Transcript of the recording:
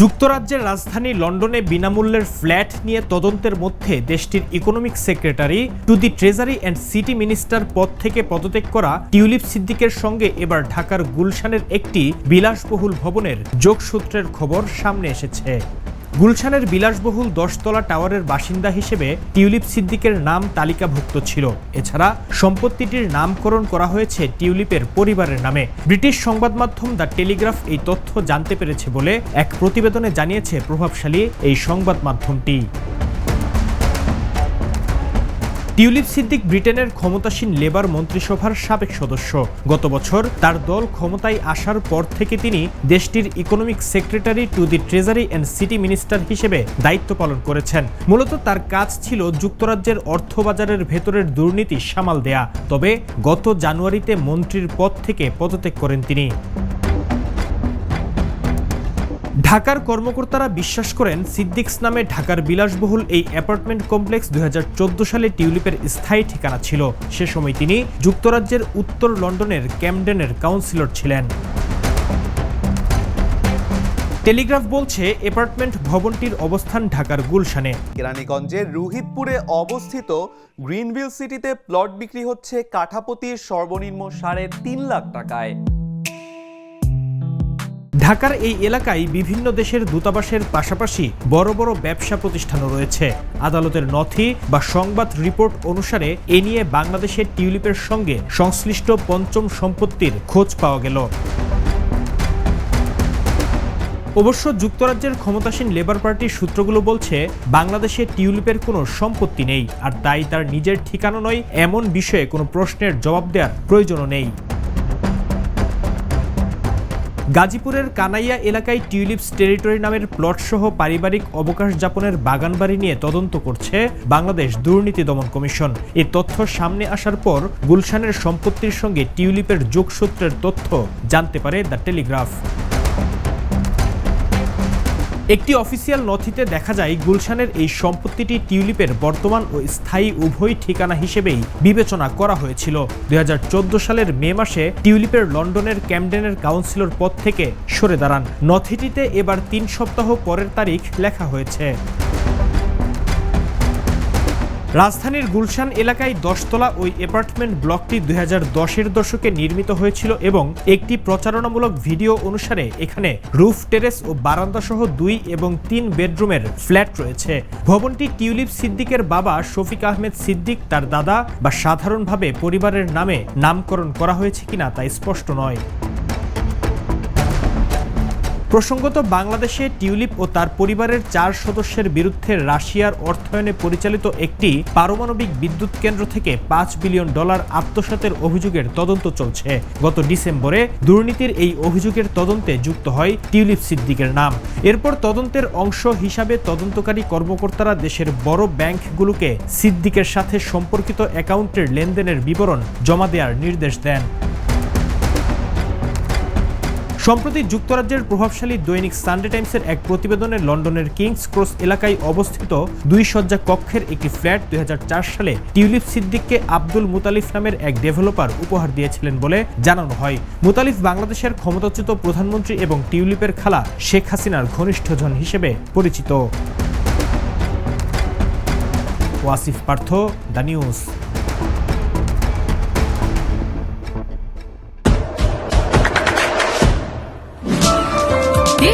যুক্তরাজ্যের রাজধানী লন্ডনে বিনামূল্যের ফ্ল্যাট নিয়ে তদন্তের মধ্যে দেশটির economic secretary to the treasury and city minister পদ থেকে পদত্যাগ করা টিউলিপ সিদ্দিকের সঙ্গে এবার ঢাকার গুলশানের একটি বিলাসবহুল ভবনের যোগসূত্রের খবর সামনে এসেছে। গুলশানের বিলাসবহুল দশতলা টাওয়ারের বাসিন্দা হিসেবে টিউলিপ সিদ্দিকের নাম তালিকাভুক্ত ছিল। এছাড়া সম্পত্তিটির নামকরণ করা হয়েছে টিউলিপের পরিবারের নামে। ব্রিটিশ সংবাদ মাধ্যম দ্য টেলিগ্রাফ এই তথ্য জানতে পেরেছে বলে এক প্রতিবেদনে জানিয়েছে প্রভাবশালী এই সংবাদ মাধ্যমটি। টিউলিপ সিদ্দিক ব্রিটেনের ক্ষমতাসীন লেবার মন্ত্রিসভার সাবেক সদস্য। গত বছর তার দল ক্ষমতায় আসার পর থেকে তিনি দেশটির economic secretary to the treasury and city minister হিসেবে দায়িত্ব পালন করেছেন। মূলত তার কাজ ছিল যুক্তরাজ্যের অর্থবাজারের ভেতরের দুর্নীতি সামাল দেয়া। তবে গত জানুয়ারিতে মন্ত্রীর পদ থেকে পদত্যাগ করেন তিনি। ঢাকার কর্মকর্তারা বিশ্বাস করেন সিদ্দিকস নামে ঢাকার বিলাসবহুল এই অ্যাপার্টমেন্ট কমপ্লেক্স দু হাজার চোদ্দ সালে টিউলিপের স্থায়ী ঠিকানা ছিল। সে সময় তিনি যুক্তরাজ্যের উত্তর লন্ডনের ক্যামডেনের কাউন্সিলর ছিলেন। টেলিগ্রাফ বলছে, অ্যাপার্টমেন্ট ভবনটির অবস্থান ঢাকার গুলশানে। কেরানীগঞ্জের রুহিতপুরে অবস্থিত গ্রিনভিল সিটিতে প্লট বিক্রি হচ্ছে কাঠাপতির সর্বনিম্ন সাড়ে তিন লাখ টাকায়। ঢাকার এই এলাকায় বিভিন্ন দেশের দূতাবাসের পাশাপাশি বড় বড় ব্যবসা প্রতিষ্ঠানও রয়েছে। আদালতের নথি বা সংবাদ রিপোর্ট অনুসারে এ নিয়ে বাংলাদেশের টিউলিপের সঙ্গে সংশ্লিষ্ট পঞ্চম সম্পত্তির খোঁজ পাওয়া গেল। অবশ্য যুক্তরাজ্যের ক্ষমতাসীন লেবার পার্টির সূত্রগুলো বলছে, বাংলাদেশে টিউলিপের কোনো সম্পত্তি নেই, আর তাই তার নিজের ঠিকানা নয় এমন বিষয়ে কোনো প্রশ্নের জবাব দেওয়ার প্রয়োজনও নেই। গাজীপুরের কানাইয়া এলাকায় টিউলিপস টেরিটরি নামের প্লট সহ পারিবারিক অবকাশ যাপনের বাগানবাড়ি নিয়ে তদন্ত করছে বাংলাদেশ দুর্নীতি দমন কমিশন। এ তথ্য সামনে আসার পর গুলশানের সম্পত্তির সঙ্গে টিউলিপের যোগসূত্রের তথ্য জানতে পারে দ্য টেলিগ্রাফ। একটি অফিসিয়াল নথিতে দেখা যায়, গুলশানের এই সম্পত্তিটি টিউলিপের বর্তমান ও স্থায়ী উভয় ঠিকানা হিসেবেই বিবেচনা করা হয়েছিল। দু হাজার চোদ্দ সালের মে মাসে টিউলিপের লন্ডনের ক্যামডেনের কাউন্সিলর পদ থেকে সরে দাঁড়ান। নথিটিতে এবার তিন সপ্তাহ পরের তারিখ লেখা হয়েছে। রাজধানীর গুলশান এলাকায় দশতলা ওই অ্যাপার্টমেন্ট ব্লকটি দুই হাজার দশের দশকে নির্মিত হয়েছিল এবং একটি প্রচারণামূলক ভিডিও অনুসারে এখানে রুফ টেরেস ও বারান্দা সহ দুই এবং তিন বেডরুমের ফ্ল্যাট রয়েছে। ভবনটি টিউলিপ সিদ্দিকের বাবা শফিক আহমেদ সিদ্দিক, তার দাদা বা সাধারণভাবে পরিবারের নামে নামকরণ করা হয়েছে কিনা তা স্পষ্ট নয়। প্রসঙ্গত বাংলাদেশে টিউলিপ ও তার পরিবারের চার সদস্যের বিরুদ্ধে রাশিয়ার অর্থায়নে পরিচালিত একটি পারমাণবিক বিদ্যুৎ কেন্দ্র থেকে পাঁচ বিলিয়ন ডলার আত্মসাতের অভিযোগের তদন্ত চলছে। গত ডিসেম্বরে দুর্নীতির এই অভিযোগের তদন্তে যুক্ত হয় টিউলিপ সিদ্দিকের নাম। এরপর তদন্তের অংশ হিসাবে তদন্তকারী কর্মকর্তারা দেশের বড় ব্যাংকগুলোকে সিদ্দিকের সাথে সম্পর্কিত অ্যাকাউন্টের লেনদেনের বিবরণ জমা দেওয়ার নির্দেশ দেন। সম্প্রতি যুক্তরাজ্যের প্রভাবশালী দৈনিক সানডে টাইমসের এক প্রতিবেদনে লন্ডনের কিংস ক্রস এলাকায় অবস্থিত দুই শয্যা কক্ষের একটি ফ্ল্যাট দু হাজার চার সালে টিউলিপ সিদ্দিককে আব্দুল মুতালিফ নামের এক ডেভেলপার উপহার দিয়েছিলেন বলে জানানো হয়। মুতালিফ বাংলাদেশের ক্ষমতাচ্যুত প্রধানমন্ত্রী এবং টিউলিপের খালা শেখ হাসিনার ঘনিষ্ঠজন হিসেবে পরিচিত। Wasif Partha, the news.